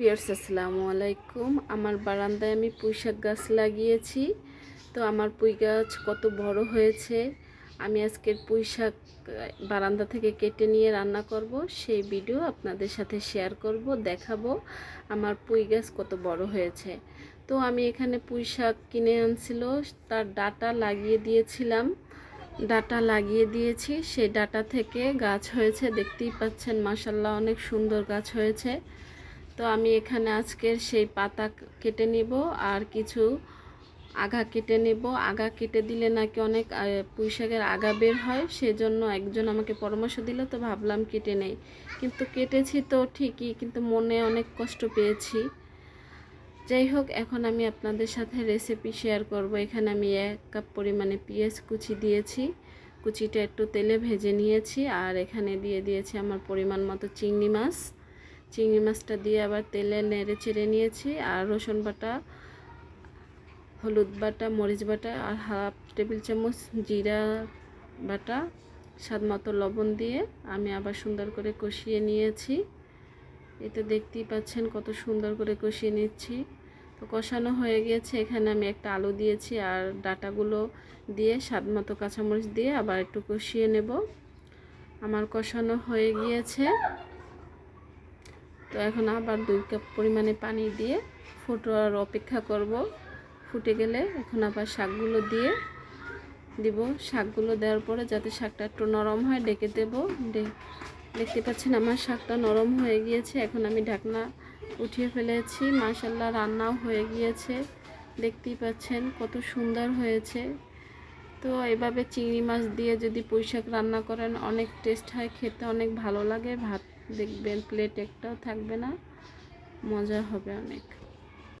Pears আসসালামু আলাইকুম। আমার বারান্দায় আমি পুঁই শাক গাছ লাগিয়েছি। তো আমার পুঁই গাছ কত বড় হয়েছে, আমি আজকের পুঁই শাক বারান্দা থেকে কেটে নিয়ে রান্না করব। সেই ভিডিও আপনাদের সাথে শেয়ার করব, দেখাবো আমার পুঁই গাছ কত বড় হয়েছে। তো আমি এখানে পুঁই শাক কিনে আনছিল, তার ডাটা লাগিয়ে দিয়েছিলাম। ডাটা লাগিয়ে দিয়েছি, সেই ডাটা থেকে গাছ হয়েছে, দেখতেই পাচ্ছেন মাসাল্লাহ অনেক সুন্দর গাছ হয়েছে। তো আমি এখানে আজকের সেই পাতা কেটে নেব আর কিছু আগা কেটে নেব। আগা কেটে দিলে নাকি অনেক আহ, পুঁই শাকের আগা বের হয় সেজন্য একজন আমাকে পরামর্শ দিল তো ভাবলাম কেটে নেই। কিন্তু কেটেছি তো ঠিকই কিন্তু মনে অনেক কষ্ট পেয়েছি। যাই হোক এখন আমি আপনাদের সাথে রেসিপি শেয়ার করব। এখানে আমি এক কাপ পরিমাণে পেঁয়াজ কুচি দিয়েছি। কুচিটা একটু তেলে ভেজে নিয়েছি আর এখানে দিয়ে দিয়েছি আমার পরিমাণ মতো চিংড়ি মাছ। চিংড়ি মাছটা দিয়ে আবার তেলে নেড়ে চেড়ে নিয়েছি আর রসুন বাটা, হলুদ বাটা, মরিচ বাটা আর হাফ টেবিল চামচ জিরা বাটা, স্বাদ মতো লবণ দিয়ে আমি আবার সুন্দর করে কষিয়ে নিয়েছি। এতে দেখতেই পাচ্ছেন কত সুন্দর করে কষিয়ে নিচ্ছি। তো কষানো হয়ে গিয়েছে, এখানে আমি একটা আলু দিয়েছি আর ডাটাগুলো দিয়ে স্বাদ মতো কাঁচামরিচ দিয়ে আবার একটু কষিয়ে নেব। আমার কষানো হয়ে গিয়েছে। তো এখন আবার দুই কাপ পরিমাণে পানি দিয়ে ফুটোয়ার অপেক্ষা করব। ফুটে গেলে এখন আবার শাকগুলো দিয়ে দিব। শাকগুলো দেওয়ার পরে যাতে শাকটা একটু নরম হয়, ডেকে দেব। দেখতে পাচ্ছেন আমার শাকটা নরম হয়ে গিয়েছে। এখন আমি ঢাকনা উঠিয়ে ফেলেছি। মাশাল্লাহ রান্নাও হয়ে গিয়েছে। দেখতেই পাচ্ছেন কত সুন্দর হয়েছে। তো এভাবে চিংড়ি মাছ দিয়ে যদি পুঁই শাক রান্না করেন, অনেক টেস্ট হয়, খেতে অনেক ভালো লাগে। ভাত দেখবেন প্লেট একটাও থাকবে না। মজা হবে অনেক।